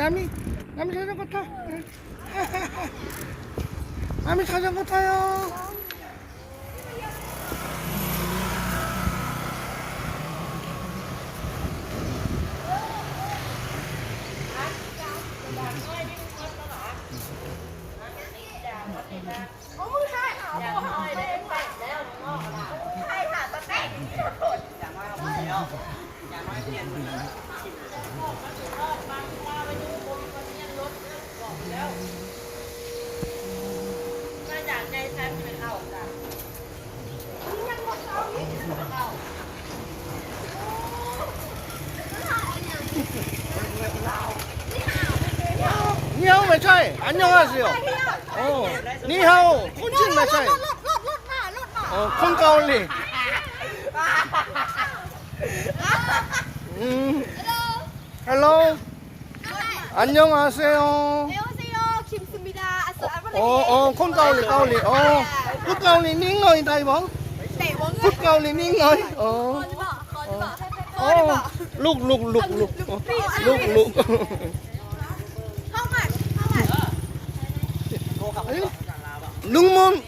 남이 남이 자전거 타. 남이 자전거 타요. 니하오 마차이 안녕하세 요. 어, 니하오 콘친 마차 이. 어, 콘 가올 리. Hello. 안녕하세 요. 안녕하세 요. 김수입니 다. 어, 어, 콘 가오 리, 가오 리. 어, 굿 가오 리, 닝어 이, 다이 버. 네, 뭔 가. 굿 가오 리, 닝어 이. 어. 거지 마, 거지 마. 어, 룩, 룩, 룩, 룩. 룩, 룩. How much? How much? 룩 몬,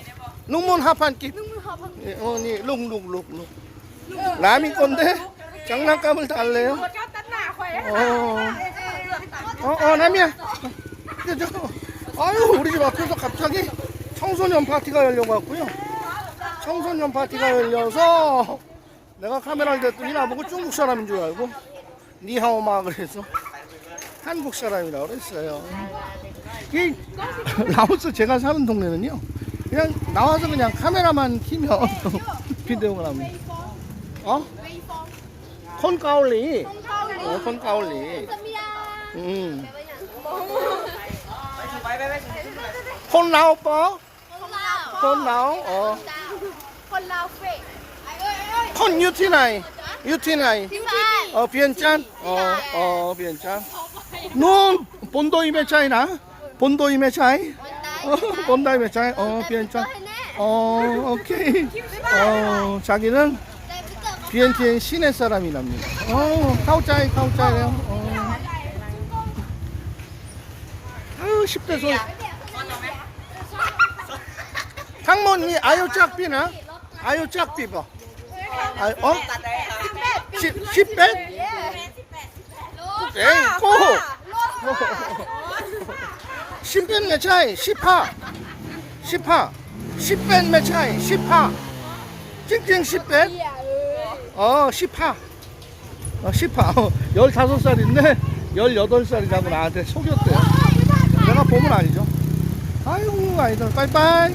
룩몬 하판 기. 룩몬 하판 기. 어, 니, 룩, 룩, 룩, 룩. 남이 건데 장난감을 달래요. 어, 어, 어 남이야. 근데 저, 아유 우리 집 앞에서 갑자기 청소년 파티가 열려갖고요. 청소년 파티가 열려서 내가 카메라를 댔더니 나보고 중국 사람인 줄 알고 니하오마 그래서 한국 사람이라고 그랬어요. 이 라오스 제가 사는 동네는요. 그냥 나와서 그냥 카메라만 키면 비디오가 나옵니다. อ๋อ คนเกาหลี โอ้คนเกาหลี อืม คนลาวปอคนลาวอ๋คนลาวเฟกคนอยู่ที่ไหน อยู่ที่ไหนเออเพียงจันอ๋ออ๋อเพียงจันนู่นปนโดยไม่ใช่นะปนโดยไม่ใช่ปนได้ไม่ใช่อ๋อเพียงจันอ๋อโอเคอ๋อชากินนั่น 비엔티엔 시내 사람이랍니다. 어, 카우짜이, 카우짜이래요. 어. 아유, 10대 소리. 상모니 아유 짝비나? 아유 짝비버. 아, 어? 10, 10배? 에이, 고! 10배 몇 차이? 10파. 10파. 10배 몇 차이? 10파. 찡찡 10배? 어, 10파. 어, 10파. 어, 15살인데 18살이라고 나한테 속였대요. 내가 보면 아니죠. 아이고, 아이들, 빠이빠이.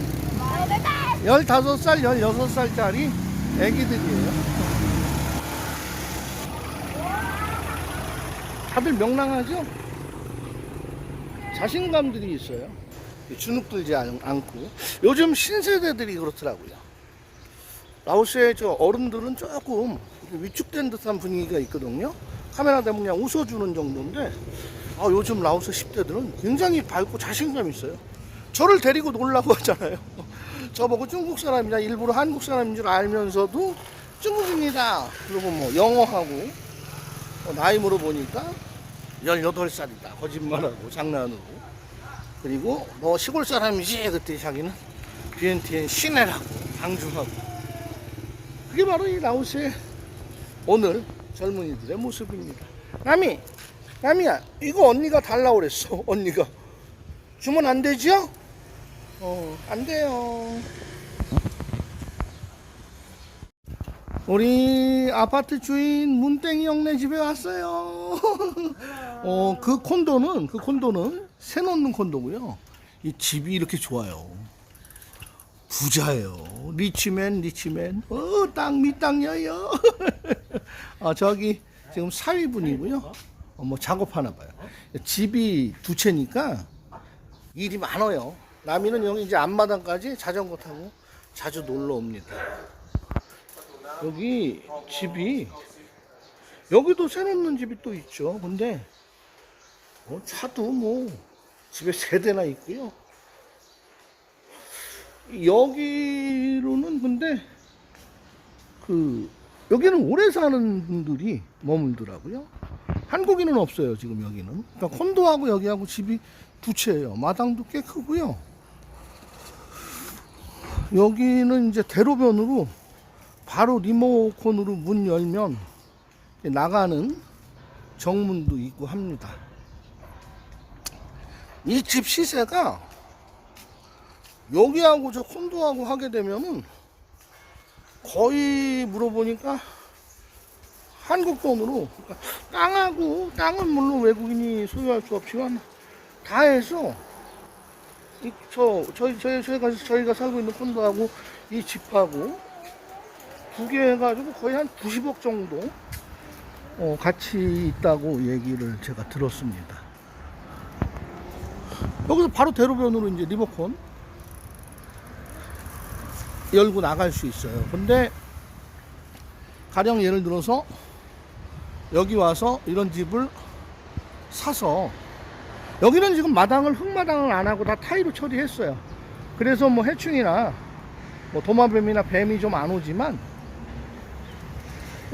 15살, 16살짜리 애기들이에요. 다들 명랑하죠? 자신감들이 있어요. 주눅 들지 않- 않고. 요즘 신세대들이 그렇더라고요. 라오스의 저 어른들은 조금 위축된 듯한 분위기가 있거든요. 카메라 대면 그냥 웃어주는 정도인데, 아, 요즘 라오스 10대들은 굉장히 밝고 자신감 있어요. 저를 데리고 놀라고 하잖아요. 저보고 중국 사람이냐, 일부러 한국 사람인 줄 알면서도 중국인이다. 그리고 뭐 영어하고, 어, 나이 물어보니까 18살이다. 거짓말하고, 장난으로. 그리고 너 시골 사람이지? 그때 자기는 비엔티엔 시내라고 방중하고. 그게 바로 이 라오스의 오늘 젊은이들의 모습입니다. 남이, 남이야, 이거 언니가 달라고 그랬어. 언니가. 주문 안 되죠? 어, 안 돼요. 우리 아파트 주인 문땡이 형네 집에 왔어요. 어, 그 콘도는, 그 콘도는 새 놓는 콘도고요. 이 집이 이렇게 좋아요. 부자예요. 리치맨, 리치맨. 어, 땅 밑땅녀요. 어, 저기 지금 사위분이고요. 어, 뭐 작업하나 봐요. 집이 두 채니까 일이 많아요. 남이는 여기 이제 앞마당까지 자전거 타고 자주 놀러 옵니다. 여기 집이 여기도 새 놓는 집이 또 있죠. 근데 어, 차도 뭐 집에 세 대나 있고요. 여기로는 근데 그 여기는 오래 사는 분들이 머물더라고요. 한국인은 없어요 지금 여기는. 그러니까 콘도하고 여기하고 집이 두 채예요. 마당도 꽤 크고요. 여기는 이제 대로변으로 바로 리모컨으로 문 열면 나가는 정문도 있고 합니다. 이 집 시세가 여기하고 저 콘도하고 하게 되면은 거의 물어보니까 한국 돈으로 그러니까 땅하고 땅은 물론 외국인이 소유할 수 없지만 다 해서 이, 저 저희 저희 저희가 저희가 살고 있는 콘도하고 이 집하고 두 개 해가지고 거의 한 90억 정도 어, 가치 있다고 얘기를 제가 들었습니다. 여기서 바로 대로변으로 이제 리버콘 열고 나갈 수 있어요. 근데 가령 예를 들어서 여기 와서 이런 집을 사서 여기는 지금 마당을 흙마당을 안 하고 다 타일로 처리했어요. 그래서 뭐 해충이나 뭐 도마뱀이나 뱀이 좀 안 오지만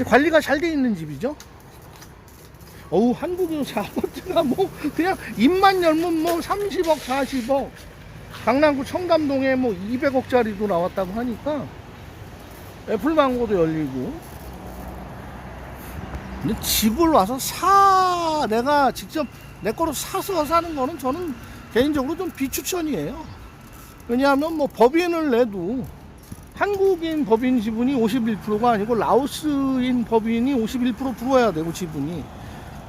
관리가 잘 돼 있는 집이죠. 어우 한국의 아파트가 뭐 그냥 입만 열면 뭐 30억 40억 강남구 청담동에 뭐 200억짜리도 나왔다고 하니까 애플망고도 열리고. 근데 집을 와서 사 내가 직접 내 거로 사서 사는 거는 저는 개인적으로 좀 비추천이에요. 왜냐하면 뭐 법인을 내도 한국인 법인 지분이 51%가 아니고 라오스인 법인이 51% 불어야 되고 지분이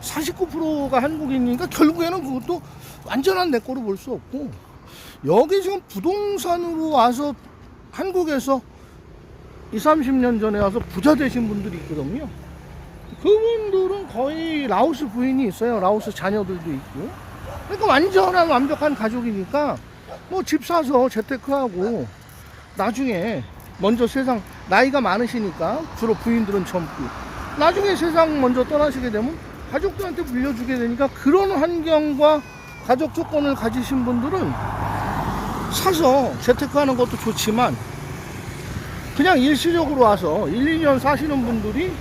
49%가 한국인이니까 결국에는 그것도 완전한 내 거로 볼 수 없고 여기 지금 부동산으로 와서 한국에서 2, 30년 전에 와서 부자 되신 분들이 있거든요. 그분들은 거의 라오스 부인이 있어요. 라오스 자녀들도 있고. 그러니까 완전한 완벽한 가족이니까 뭐 집 사서 재테크하고 나중에 먼저 세상 나이가 많으시니까 주로 부인들은 젊고 나중에 세상 먼저 떠나시게 되면 가족들한테 물려주게 되니까 그런 환경과 가족 조건을 가지신 분들은 사서 재테크하는 것도 좋지만 그냥 일시적으로 와서 1, 2년 사시는 분들이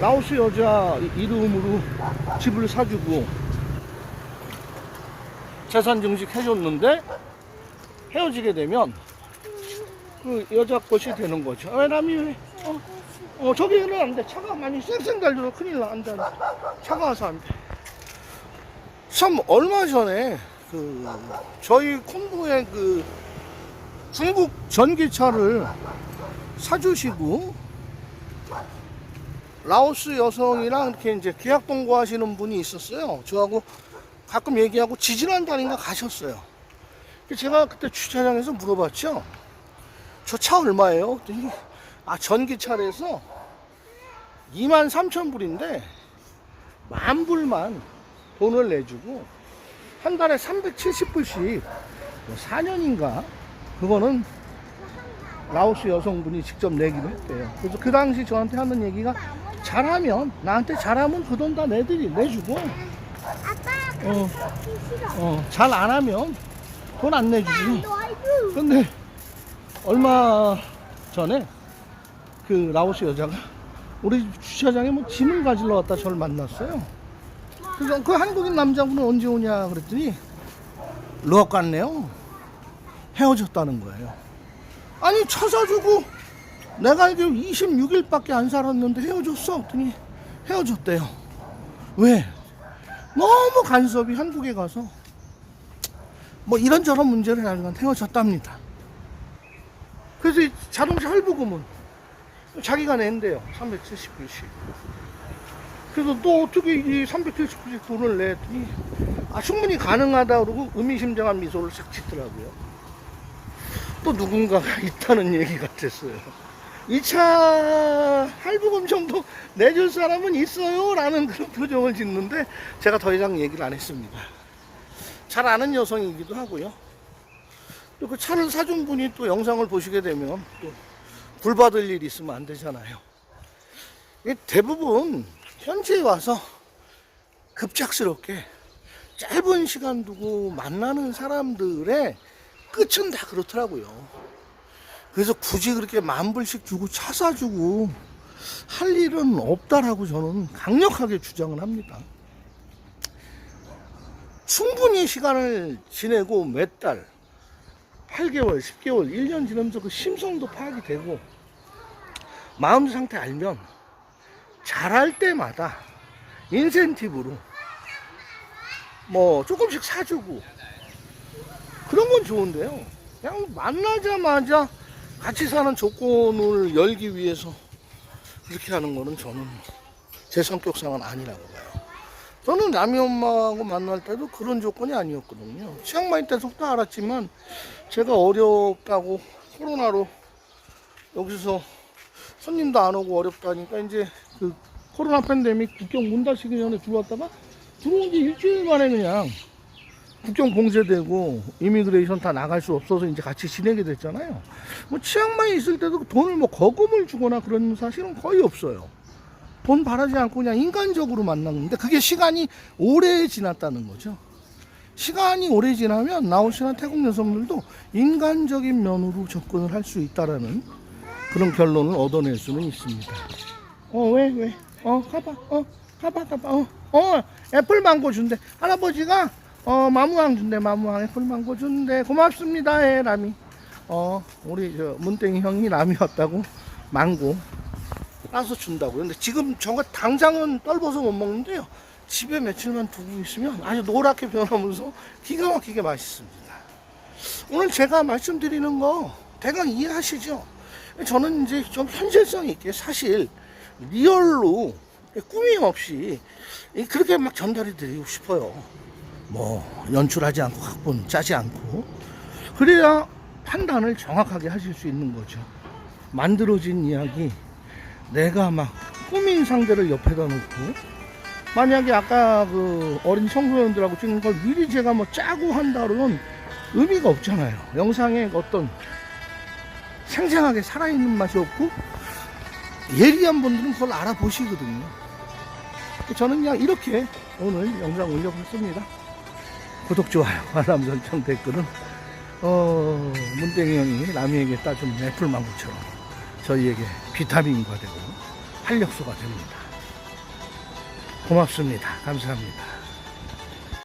라오스 여자 이름으로 집을 사주고 재산 증식 해줬는데 헤어지게 되면 그 여자 것이 되는 거죠. 왜 남이 왜? 어, 어 저기는 안 돼. 차가 많이 쌩쌩 달려서 큰일 나. 안 돼. 차가 와서 안 돼. 참 얼마 전에 그 저희 콘도에 그 중국 전기차를 사주시고 라오스 여성이랑 이렇게 이제 계약 동거하시는 분이 있었어요. 저하고 가끔 얘기하고 지질한다는가 가셨어요. 제가 그때 주차장에서 물어봤죠. 저 차 얼마예요? 그랬더니 아 전기차래서 2만 3천 불인데 만 불만 돈을 내주고 한 달에 370불씩 4년인가 그거는 라오스 여성분이 직접 내기로 했대요. 그래서 그 당시 저한테 하는 얘기가 잘하면 나한테 잘하면 그 돈 다 내드리 내주고 어. 어, 잘 안 하면 돈 안 내주지. 근데 얼마 전에 그 라오스 여자가 우리 주차장에 뭐 짐을 가지러 왔다 저를 만났어요. 그래서 그 한국인 남자분은 언제 오냐 그랬더니 럭 갔네요. 헤어졌다는 거예요. 아니 차 사주고 내가 알기로 26일밖에 안 살았는데 헤어졌어. 그랬더니 헤어졌대요. 왜? 너무 간섭이 한국에 가서 뭐 이런저런 문제를 가지고 헤어졌답니다. 그래서 이 자동차 할부금은 자기가 낸대요. 370불씩. 그래서 또 어떻게 이 370불씩 돈을 냈더니 아, 충분히 가능하다 그러고 의미심장한 미소를 싹 짓더라고요. 또 누군가가 있다는 얘기 같았어요. 이 차 할부금 정도 내줄 사람은 있어요? 라는 그런 표정을 짓는데 제가 더 이상 얘기를 안 했습니다. 잘 아는 여성이기도 하고요. 또 그 차를 사준 분이 또 영상을 보시게 되면 또 불받을 일이 있으면 안 되잖아요. 대부분 현지에 와서 급작스럽게 짧은 시간 두고 만나는 사람들의 끝은 다 그렇더라고요. 그래서 굳이 그렇게 만 불씩 주고 차 사주고 할 일은 없다라고 저는 강력하게 주장을 합니다. 충분히 시간을 지내고 몇 달, 8개월, 10개월, 1년 지나면서 그 심성도 파악이 되고 마음 상태 알면 잘할 때마다 인센티브로 뭐 조금씩 사주고 그런 건 좋은데요. 그냥 만나자마자 같이 사는 조건을 열기 위해서 그렇게 하는 거는 저는 제 성격상은 아니라고 봐요. 저는 남이 엄마하고 만날 때도 그런 조건이 아니었거든요. 치앙마이 때부터 알았지만 제가 어렵다고 코로나로 여기서 손님도 안 오고 어렵다니까 이제 그 코로나 팬데믹 국경 문 닫히기 전에 들어왔다가 들어온 지 일주일 만에 그냥 국경 봉쇄되고 이미그레이션 다 나갈 수 없어서 이제 같이 지내게 됐잖아요. 뭐 치앙마이 있을 때도 돈을 뭐 거금을 주거나 그런 사실은 거의 없어요. 돈 바라지 않고 그냥 인간적으로 만났는데 그게 시간이 오래 지났다는 거죠. 시간이 오래 지나면 나오시는 태국 여성들도 인간적인 면으로 접근을 할 수 있다라는 그런 결론을 얻어낼 수는 있습니다. 어, 왜, 왜? 어, 가봐. 어, 가봐, 가봐. 어, 어, 애플 망고 준대. 할아버지가, 어, 마무왕 준대. 마무왕 애플 망고 준대. 고맙습니다, 해, 라미. 어, 우리, 저, 문땡이 형이 라미 왔다고 망고 따서 준다고요. 근데 지금 저거 당장은 떫어서 못 먹는데요. 집에 며칠만 두고 있으면 아주 노랗게 변하면서 기가 막히게 맛있습니다. 오늘 제가 말씀드리는 거 대강 이해하시죠? 저는 이제 좀 현실성 있게 사실 리얼로 꾸밈 없이 그렇게 막 전달해 드리고 싶어요. 뭐 연출하지 않고 각본 짜지 않고 그래야 판단을 정확하게 하실 수 있는 거죠. 만들어진 이야기 내가 막 꾸민 상대를 옆에다 놓고 만약에 아까 그 어린 청소년들하고 찍는 걸 미리 제가 뭐 짜고 한다 그러면 의미가 없잖아요. 영상에 어떤 생생하게 살아있는 맛이 없고 예리한 분들은 그걸 알아보시거든요. 저는 그냥 이렇게 오늘 영상 올려봤습니다. 구독, 좋아요, 알람 설정, 댓글은 어, 문땡이 형이 남이에게 따준 애플망고처럼 저희에게 비타민과 되고 활력소가 됩니다. 고맙습니다. 감사합니다.